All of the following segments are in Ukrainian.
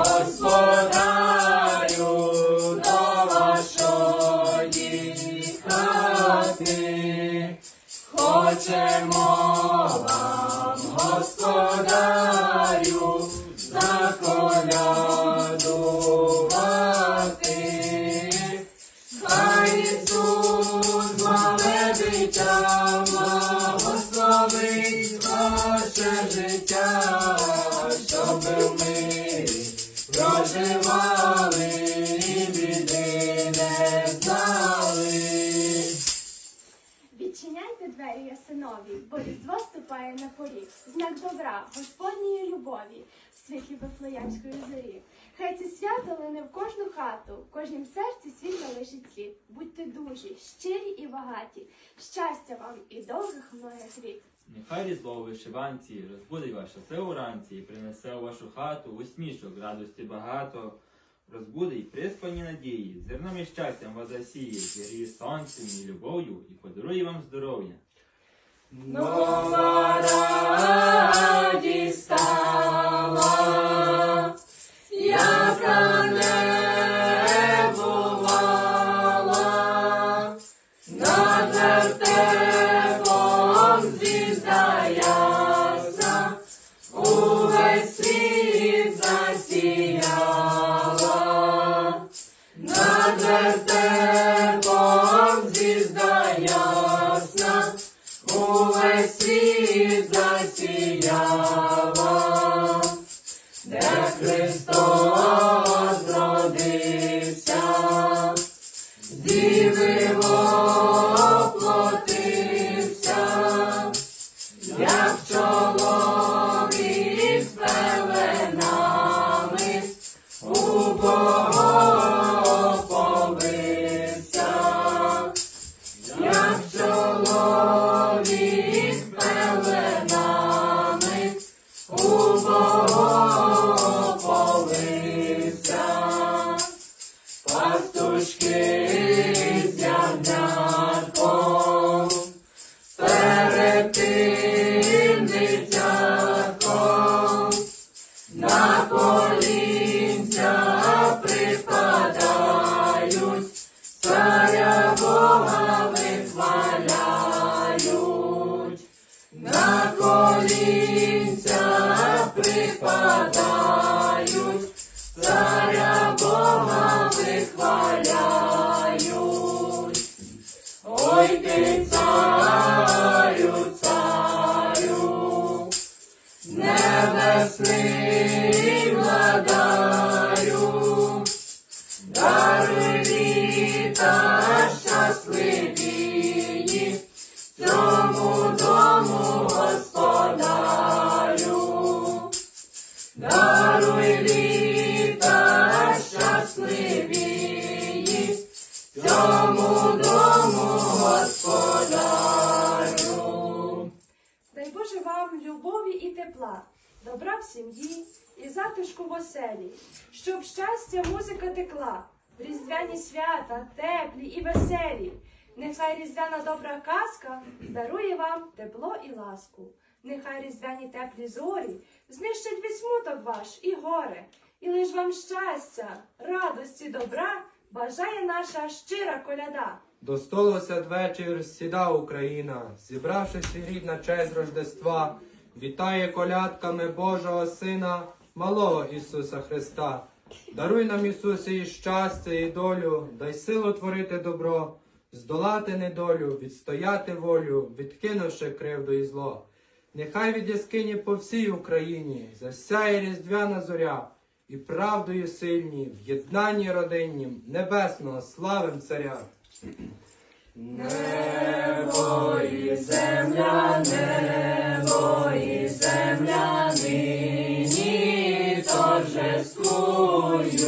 господарю, проживали і біди не знали. Відчиняйте двері ясинові, бо різдво ступає на поріг. Знак добра, Господньої любові, в світлі Вифлеємської зорі. Хай це свято лине в кожну хату, в кожнім серці свій залишить слід. Будьте дужі, щирі і багаті. Щастя вам і довгих многих літ. Нехай різдво вишиванці розбудить вас щасливо вранці і принесе у вашу хату усмішок, радості багато. Розбудить приспані надії, зерном і щастям вас засіє, зір'є сонцем і любов'ю і подарує вам здоров'я. Ясна, увесь світ засіяла, над вертепом звізда ясна, like it's сім'ї і затишку в оселі, щоб щастя музика текла, різдвяні свята, теплі і веселі. Нехай різдвяна добра казка дарує вам тепло і ласку. Нехай різдвяні теплі зорі знищать від смуток ваш і горе, і лиш вам щастя, радості, добра бажає наша щира коляда. До столу святвечір сіда Україна, зібравшись і рід на честь Рождества, вітає колядками Божого Сина, малого Ісуса Христа. Даруй нам, Ісусе, і щастя, і долю, дай силу творити добро, здолати недолю, відстояти волю, відкинувши кривду і зло. Нехай від яскині по всій Україні засяє різдвяна зоря, і правдою сильні, в єднанні родиннім, небесного славим царя. Небо і земля, небо і земля нині торжествують.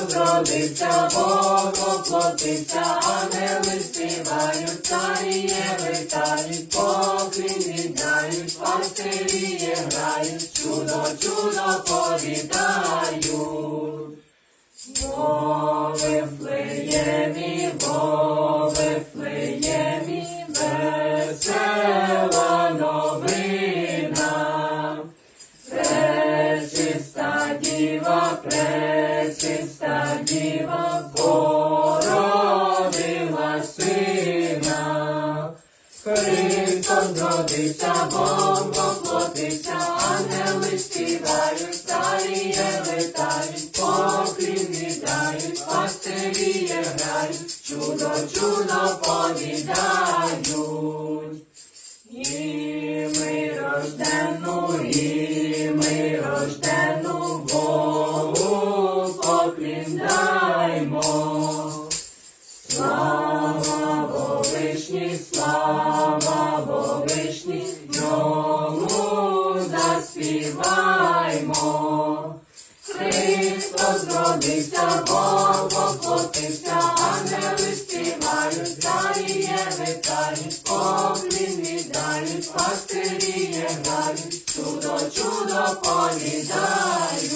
Христос родився, Бог оплотився, ангели співають, царіє витають, поклін віддають, пастирі грають, чудо, чудо повідають. Весела новина. Христос родився, Бог воплотився, ангели співають, старіє витають, поклін віддають, пастиріє грають, чудо, чудо повідають. Заспіваймо. Христос родився, Бог воплотився, ангели співають, старіє витають, поклін віддають, пастиріє грають, чудо, чудо повідають.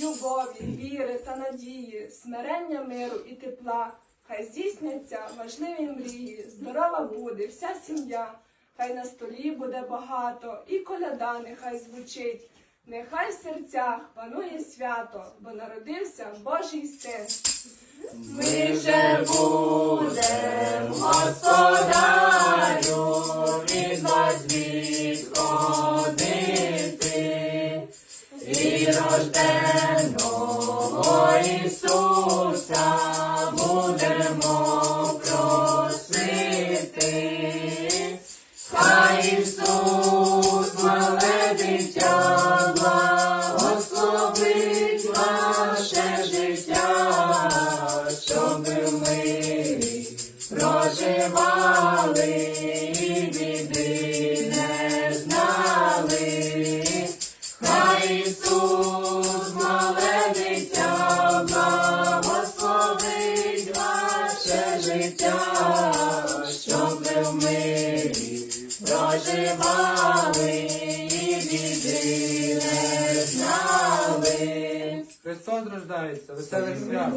Любові, віри та надії, смирення миру і тепла. Хай здійсняться важливі мрії, здорова буде вся сім'я. Хай на столі буде багато, і коляда нехай звучить. Нехай в серцях панує свято, бо народився Божий син. Ми же будем, господарю, біди не знали. Хай Ісус, мале дитя, благословить ваше життя, щоб ви в мирі проживали і біди не знали. Христос рождається, веселих свят!